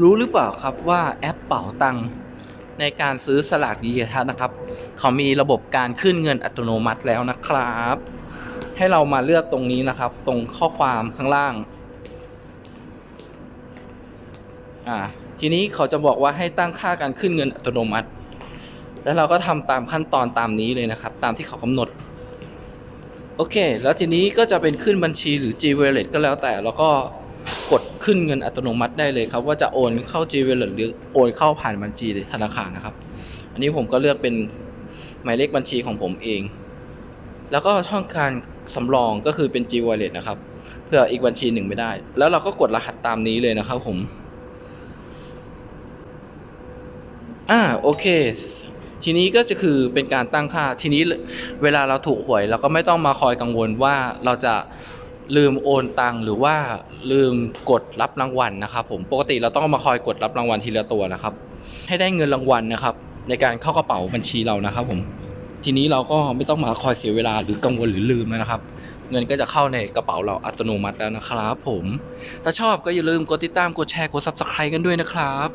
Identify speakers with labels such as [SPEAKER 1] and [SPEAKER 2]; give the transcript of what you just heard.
[SPEAKER 1] รู้หรือเปล่าครับว่าแอปเป๋าตังในการซื้อสลากดิจิทัลนะครับ เขามีระบบการขึ้นเงินอัตโนมัติแล้วนะครับ ให้เรามาเลือกตรงนี้นะครับ ตรงข้อความข้างล่างอ่าทีนี้เขาจะบอกว่าให้ตั้งค่าการขึ้นเงินอัตโนมัติ แล้วเราก็ทำตามขั้นตอนตามนี้เลยนะครับ ตามที่เขากำหนด โอเค แล้วทีนี้ก็จะเป็นขึ้นบัญชีหรือ G Wallet ก็แล้วแต่แล้วก็ กดขึ้นเงินอัตโนมัติได้เลยครับ ว่าจะโอนเข้า G Wallet หรือโอนเข้าผ่านบัญชีธนาคารนะครับ อันนี้ผมก็เลือกเป็นหมายเลขบัญชีของผมเอง แล้วก็ช่องการสำรองก็คือเป็น G Wallet นะครับ เพื่ออีกบัญชีหนึ่งไม่ได้ แล้วเราก็กดรหัสตามนี้เลยนะครับผมอ่าโอเค ทีนี้ก็จะคือเป็นการตั้งค่า ทีนี้เวลาเราถูกหวยเราก็ไม่ต้องมาคอยกังวลว่าเราจะ ลืมโอนตังหรือว่าลืมกดรับรางวัลนะครับผมปกติเราต้องมาคอยกดรับรางวัลทีละตัวนะครับ ให้ได้เงินรางวัลนะครับ ในการเข้ากระเป๋าบัญชีเรานะครับผมทีนี้เราก็ไม่ต้องมาคอยเสียเวลาหรือกังวลหรือลืมแล้วนะครับ เงินก็จะเข้าในกระเป๋าเราอัตโนมัติแล้วนะครับผมถ้าชอบก็อย่าลืมกดติดตามกดแชร์กด subscribe กันด้วยนะครับ